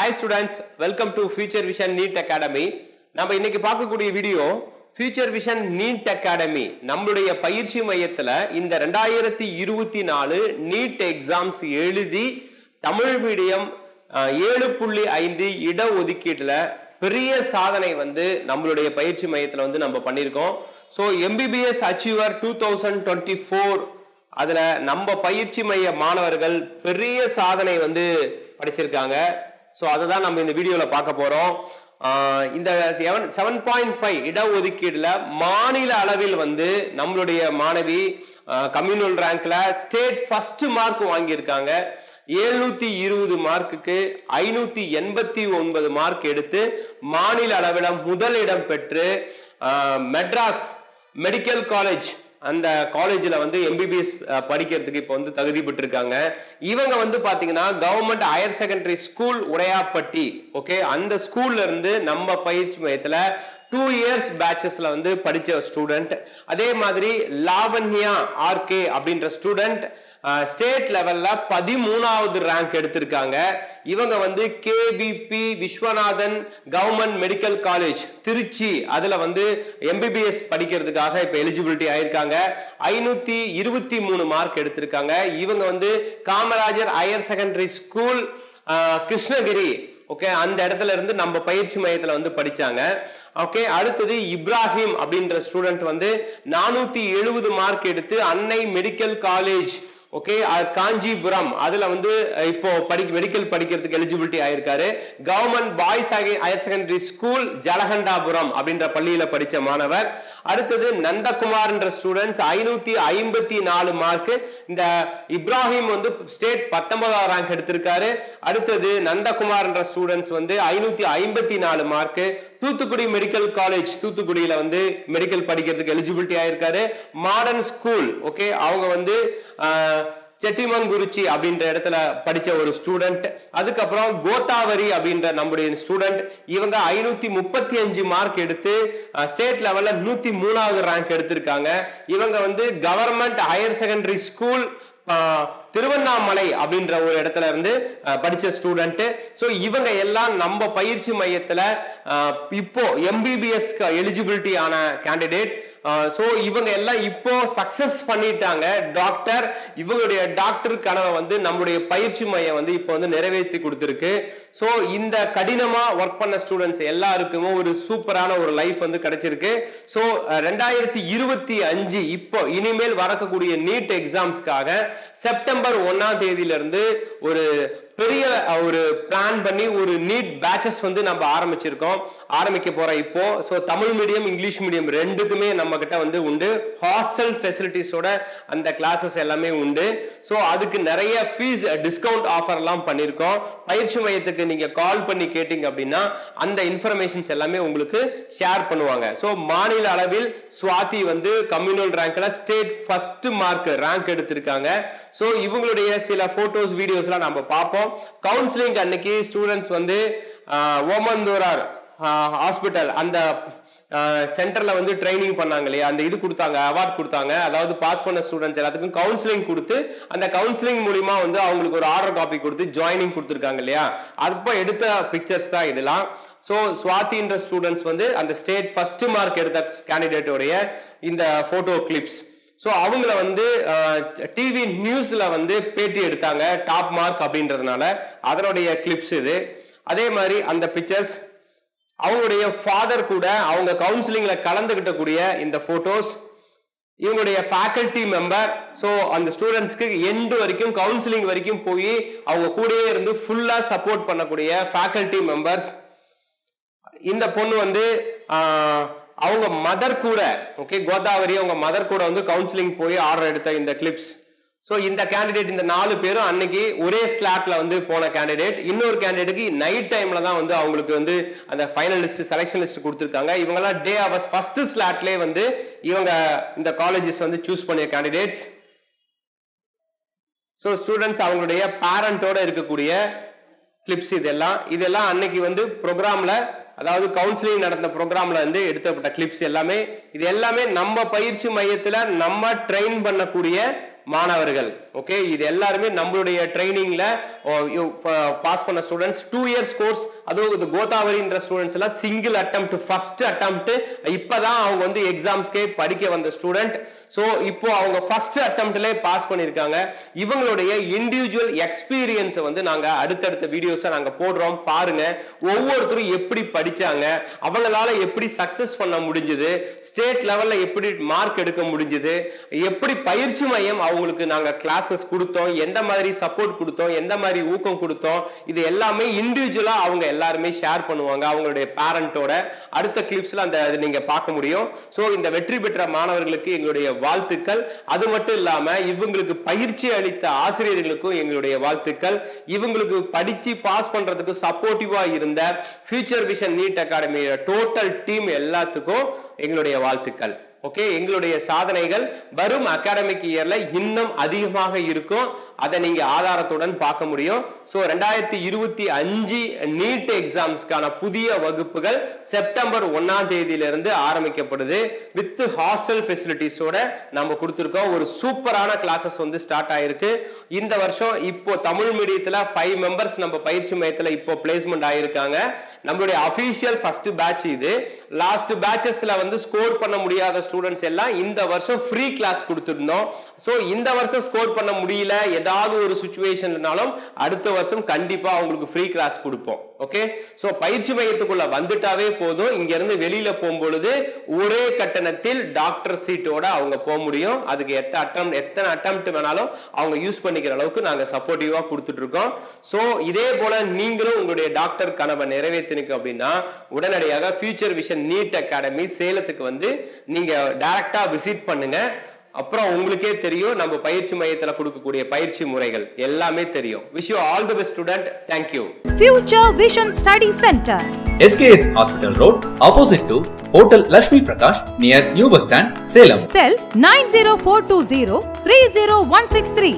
Hi students welcome to Future Vision NEET Academy நம்ம இன்னைக்கு பார்க்கக்கூடிய video Future Vision NEET Academy நம்மளுடைய பயிற்சி மையத்தில் இந்த ரெண்டாயிரத்தி இருபத்தி நாலு நீட் எக்ஸாம்ஸ் எழுதி தமிழ் மீடியம் ஏழு புள்ளி ஐந்து இட ஒதுக்கீட்டில் பெரிய சாதனை வந்து நம்மளுடைய பயிற்சி மையத்தில் வந்து நம்ம பண்ணியிருக்கோம். So MBBS achiever two thousand twenty four அதில் நம்ம பயிற்சி மைய மாணவர்கள் பெரிய சாதனை வந்து படிச்சிருக்காங்க. ஸோ அதை தான் நம்ம இந்த வீடியோவில் பார்க்க போகிறோம் இந்த செவன் செவன் பாயிண்ட் ஃபைவ் இடஒதுக்கீடில் மாநில அளவில் வந்து நம்மளுடைய மாணவி கம்யூனல் ரேங்க்ல ஸ்டேட் ஃபர்ஸ்ட் மார்க் வாங்கியிருக்காங்க. எழுநூத்தி இருபது மார்க்குக்கு ஐநூத்தி எண்பத்தி ஒன்பது மார்க் எடுத்து மாநில அளவில் முதல் இடம் பெற்று மெட்ராஸ் மெடிக்கல் காலேஜ் அந்த காலேஜில் வந்து எம்பிபிஎஸ் படிக்கிறதுக்கு இப்போ வந்து தகுதி பெற்றிருக்காங்க. இவங்க வந்து பார்த்தீங்கன்னா government higher secondary school Udaiyapatti okay அந்த ஸ்கூல்ல இருந்து நம்ம பயிற்சி மையத்தில் டூ இயர்ஸ் பேச்சஸ்ல வந்து படித்த ஸ்டூடெண்ட் அதே மாதிரி லாவண்யா ஆர்கே அப்படின்ற ஸ்டூடெண்ட் ஸ்டேட் லெவல்ல பதிமூணாவது ரேங்க் எடுத்திருக்காங்க. இவங்க வந்து KBB Viswanathan government medical college Trichy. அதுல வந்து எம்பிபிஎஸ் படிக்கிறதுக்காக இப்ப எலிஜிபிலிட்டி ஆயிருக்காங்க. ஐநூத்தி இருபத்தி மூணு மார்க் எடுத்திருக்காங்க. இவங்க வந்து Kamarajar higher secondary school Krishnagiri. Okay அந்த இடத்துல இருந்து நம்ம பயிற்சி மையத்துல வந்து படிச்சாங்க. ஓகே அடுத்தது இப்ராஹிம் அப்படின்ற ஸ்டூடெண்ட் வந்து நானூத்தி எழுபது மார்க் எடுத்து அன்னை மெடிக்கல் காலேஜ் ஓகே காஞ்சிபுரம். அதுல வந்து இப்போ படிக்க மெடிக்கல் படிக்கிறதுக்கு எலிஜிபிலிட்டி ஆயிருக்காரு. Government boys higher secondary school Jalakandapuram அப்படின்ற பள்ளியில படிச்ச மாணவர். அடுத்தது நந்தகுமார்ன்ற ஸ்டூடெண்ட்ஸ் ஐநூத்தி ஐம்பத்தி நாலு மார்க் இந்த இப்ராஹிம் வந்து ஸ்டேட் பத்தொன்பதாம் ரேங்க் எடுத்திருக்காரு. அடுத்தது நந்தகுமார்ன்ற ஸ்டூடெண்ட்ஸ் வந்து ஐநூத்தி ஐம்பத்தி நாலு மார்க் தூத்துக்குடி மெடிக்கல் காலேஜ் தூத்துக்குடியில வந்து மெடிக்கல் படிக்கிறதுக்கு எலிஜிபிலிட்டி ஆயிருக்காரு. மாடர்ன் ஸ்கூல் ஓகே அவங்க வந்து ஆஹ், செட்டிமங்குறிச்சி அப்படின்ற இடத்துல படிச்ச ஒரு ஸ்டூடெண்ட் அதுக்கப்புறம் கோதாவரி அப்படின்ற நம்முடைய ஸ்டூடெண்ட் இவங்க ஐநூத்தி முப்பத்தி அஞ்சு மார்க் எடுத்து ஸ்டேட் லெவல்ல நூத்தி மூணாவது ரேங்க் எடுத்திருக்காங்க. இவங்க வந்து government higher secondary school Tiruvannamalai அப்படின்ற ஒரு இடத்துல இருந்து அஹ், படிச்ச ஸ்டூடெண்ட் ஸோ இவங்க எல்லாம் நம்ம பயிற்சி மையத்துல இப்போ எம்பிபிஎஸ்க்கு எலிஜிபிலிட்டி ஆன கேண்டிடேட் ஸோ இவங்க எல்லாம் இப்போ சக்சஸ் பண்ணிட்டாங்க. டாக்டர் இவங்களுடைய டாக்டர் கனவை வந்து நம்மளுடைய பயிற்சி மையம் வந்து இப்போ வந்து நிறைவேற்றி கொடுத்துருக்கு. ஸோ இந்த கடினமாக ஒர்க் பண்ண ஸ்டூடெண்ட்ஸ் எல்லாருக்குமே ஒரு சூப்பரான ஒரு லைஃப் வந்து கிடைச்சிருக்கு. ஸோ ரெண்டாயிரத்தி இருபத்தி அஞ்சு இப்போ இனிமேல் வரக்கூடிய நீட் எக்ஸாம்ஸ்க்காக செப்டம்பர் ஒன்னாம் தேதியிலிருந்து ஒரு பெரிய ஒரு பிளான் பண்ணி ஒரு நீட் பேட்சஸ் வந்து நம்ம ஆரம்பிச்சிருக்கோம். ஆரம்பிக்க போறோம் இப்போ. So Tamil medium English medium ரெண்டுக்குமே நம்ம கிட்ட வந்து உண்டு. ஹாஸ்டல் ஃபெசிலிட்டிஸோட அந்த கிளாஸஸ் எல்லாமே உண்டு. ஸோ அதுக்கு நிறைய ஃபீஸ் டிஸ்கவுண்ட் ஆஃபர்லாம் பண்ணியிருக்கோம் பயிற்சி மையத்துக்கு நீங்க கால் பண்ணி கேட்டீங்க அப்படின்னா அந்த இன்ஃபர்மேஷன்ஸ் எல்லாமே உங்களுக்கு ஷேர் பண்ணுவாங்க. ஸோ மாநில அளவில் சுவாதி வந்து கம்யூனல் ரேங்க்ல ஸ்டேட் ஃபர்ஸ்ட் மார்க் ரேங்க் எடுத்திருக்காங்க. ஸோ இவங்களுடைய சில போட்டோஸ் வீடியோஸ்லாம் நம்ம பார்ப்போம். கவுன்சிலிங் அன்னைக்கு ஸ்டூடெண்ட்ஸ் வந்து ஆஹ், ஓமந்தூரார் ஹாஸ்பிட்டல் அந்த சென்டர்ல வந்து ட்ரைனிங் பண்ணாங்க இல்லையா? அந்த இது கொடுத்தாங்க அவார்ட் கொடுத்தாங்க. அதாவது பாஸ் பண்ண ஸ்டூடெண்ட்ஸ் எல்லாத்துக்கும் கவுன்சிலிங் கொடுத்து அந்த கவுன்சிலிங் மூலியமா வந்து அவங்களுக்கு ஒரு ஆர்டர் காப்பி கொடுத்து ஜாயினிங் கொடுத்துருக்காங்க இல்லையா? அப்போ எடுத்த பிக்சர்ஸ் தான் இதெல்லாம். ஸோ சுவாத்தின்ற ஸ்டூடெண்ட்ஸ் வந்து அந்த ஸ்டேட் ஃபர்ஸ்ட் மார்க் எடுத்த கேண்டிடேட்டோடைய இந்த போட்டோ கிளிப்ஸ் ஸோ அவங்கள வந்து டிவி நியூஸில் வந்து பேட்டி எடுத்தாங்க டாப் மார்க் அப்படின்றதுனால. அதனுடைய கிளிப்ஸ் இது. அதே மாதிரி அந்த பிக்சர்ஸ் அவங்களுடைய ஃபாதர் கூட அவங்க கவுன்சிலிங்ல கலந்துகிட்ட கூடிய இந்த போட்டோஸ் இவங்களுடைய ஃபேக்கல்டி மெம்பர் ஸோ அந்த ஸ்டூடெண்ட்ஸ்க்கு எண்டு வரைக்கும் கவுன்சிலிங் வரைக்கும் போய் அவங்க கூடயே இருந்து ஃபுல்லாக சப்போர்ட் பண்ணக்கூடிய ஃபேக்கல்டி மெம்பர்ஸ் இந்த பொண்ணு வந்து அவங்க மதர் கூட ஓகே கோதாவரி அவங்க மதர் கூட வந்து கவுன்சிலிங் போய் ஆர்டர் எடுத்த இந்த கிளிப்ஸ் ஸோ இந்த கேண்டிடேட் இந்த நாலு பேரும் அன்னைக்கு ஒரே ஸ்லாப்ல வந்து போன கேண்டிடேட் இன்னொரு கேண்டிடேட்டுக்கு நைட் டைம்ல தான் வந்து அவங்களுக்கு வந்து அந்த ஃபைனல் லிஸ்ட் செலெக்ஷன் லிஸ்ட் கொடுத்துருக்காங்க. இவங்கெல்லாம் டே அவர்ஸ் ஃபர்ஸ்ட் ஸ்லாட்லேயே வந்து இவங்க இந்த காலேஜஸ் வந்து சூஸ் பண்ணிய கேண்டிடேட்ஸ் ஸோ ஸ்டூடெண்ட்ஸ் அவங்களுடைய பேரண்டோட இருக்கக்கூடிய கிளிப்ஸ் இதெல்லாம். இதெல்லாம் அன்னைக்கு வந்து ப்ரோக்ராம்ல அதாவது கவுன்சிலிங் நடந்த ப்ரோக்ராம்ல இருந்து எடுத்தப்பட்ட கிளிப்ஸ் எல்லாமே. இது எல்லாமே நம்ம பயிற்சி மையத்தில் நம்ம ட்ரெயின் பண்ணக்கூடிய மாணவர்கள். ஓகே இது எல்லாருமே நம்மளுடைய ட்ரைனிங்ல பாஸ் uh, பண்ண ஸ்டூடெண்ட்ஸ் டூ இயர்ஸ் கோர்ஸ் அதுவும் இது கோதாவரின்ற ஸ்டூடெண்ட்ஸ் எல்லாம் சிங்கிள் அட்டம்ப்ட் ஃபர்ஸ்ட் அட்டம்ப்ட் இப்பதான் அவங்க வந்து எக்ஸாம்ஸ்க்கே படிக்க வந்த ஸ்டூடெண்ட் ஸோ இப்போ அவங்க ஃபர்ஸ்ட் அட்டம்ப்ட்லேயே பாஸ் பண்ணியிருக்காங்க இவங்களுடைய இண்டிவிஜுவல் எக்ஸ்பீரியன்ஸை வந்து நாங்கள் அடுத்தடுத்த வீடியோஸை நாங்கள் போடுறோம். பாருங்க. ஒவ்வொருத்தரும் எப்படி படிச்சாங்க. அவங்களால எப்படி சக்சஸ் பண்ண முடிஞ்சது. ஸ்டேட் லெவல்ல எப்படி மார்க் எடுக்க முடிஞ்சது. எப்படி பயிற்சி மையம் அவங்க அவங்களுக்கு நாங்கள் கிளாஸஸ் கொடுத்தோம். எந்த மாதிரி சப்போர்ட் கொடுத்தோம். எந்த மாதிரி ஊக்கம் கொடுத்தோம். இது எல்லாமே இண்டிவிஜுவலாக அவங்க எல்லாருமே ஷேர் பண்ணுவாங்க. அவங்களுடைய பேரண்ட்டோட அடுத்த கிளிப்ஸ்ல அந்த அது நீங்கள் பார்க்க முடியும். ஸோ இந்த வெற்றி பெற்ற மாணவர்களுக்கு எங்களுடைய வாழ்த்துக்கள். அது மட்டும் இல்லாமல் இவங்களுக்கு பயிற்சி அளித்த ஆசிரியர்களுக்கும் எங்களுடைய வாழ்த்துக்கள். இவங்களுக்கு படித்து பாஸ் பண்ணுறதுக்கு சப்போர்ட்டிவாக இருந்த ஃபியூச்சர் விஷன் நீட் அகாடமியோட டோட்டல் டீம் எல்லாத்துக்கும் எங்களுடைய வாழ்த்துக்கள். ஓகே எங்களுடைய சாதனைகள் வரும் அகாடமிக் இயர்ல இன்னும் அதிகமாக இருக்கும். அதை நீங்க ஆதாரத்துடன் பார்க்க முடியும். ஸோ ரெண்டாயிரத்தி இருபத்தி அஞ்சு நீட் எக்ஸாம்ஸ்க்கான புதிய வகுப்புகள் செப்டம்பர் ஒன்னாம் தேதியிலிருந்து ஆரம்பிக்கப்படுது. வித் ஹாஸ்டல் ஃபெசிலிட்டிஸோட நம்ம கொடுத்துருக்கோம். ஒரு சூப்பரான கிளாஸஸ் வந்து ஸ்டார்ட் ஆயிருக்கு. இந்த வருஷம் இப்போ தமிழ் மீடியத்துல ஃபைவ் மெம்பர்ஸ் நம்ம பயிற்சி மையத்தில் இப்போ பிளேஸ்மெண்ட் ஆயிருக்காங்க. நம்மளுடைய அஃபீஷியல் ஃபர்ஸ்ட் பேட்ச் இது. லாஸ்ட் பேச்சஸ்ல வந்து ஸ்கோர் பண்ண முடியாத ஸ்டூடெண்ட்ஸ் எல்லாம் இந்த வருஷம் ஃப்ரீ கிளாஸ் கொடுத்துருந்தோம். ஸோ இந்த வருஷம் ஸ்கோர் பண்ண முடியல. ஏதாவது ஒரு சுச்சுவேஷன்னாலும் அடுத்த வருஷம் கண்டிப்பா அவங்களுக்கு ஃப்ரீ கிளாஸ் கொடுப்போம். ஓகே ஸோ பயிற்சி மையத்துக்குள்ள வந்துட்டாவே போதும். இங்க இருந்து வெளியில போகும்பொழுது ஒரே கட்டணத்தில் டாக்டர் சீட்டோட அவங்க போக முடியும். அதுக்கு எத்தனை அட்டம் எத்தனை அட்டம் வேணாலும் அவங்க யூஸ் பண்ணிக்கிற அளவுக்கு நாங்க சப்போர்ட்டிவா கொடுத்துட்டு இருக்கோம். ஸோ இதே போல நீங்களும் உங்களுடைய டாக்டர் கனவை நிறைவேற்றினுக்கு அப்படின்னா உடனடியாக ஃபியூச்சர் விஷன் நீட் அகாடமி சேலத்துக்கு வந்து நீங்க டைரக்டா விசிட் பண்ணுங்க அப்புறம் உங்களுக்கே தெரியும் நம்ம பயிற்சி மையத்துல கொடுக்கக்கூடிய பயிற்சி முறைகள் எல்லாமே தெரியும் wish you all the best student thank you Future Vision Study Center. SKS Hospital Road, opposite to Hotel Lakshmi Prakash, near New Bus Stand, Salem. Cell 90420 30163.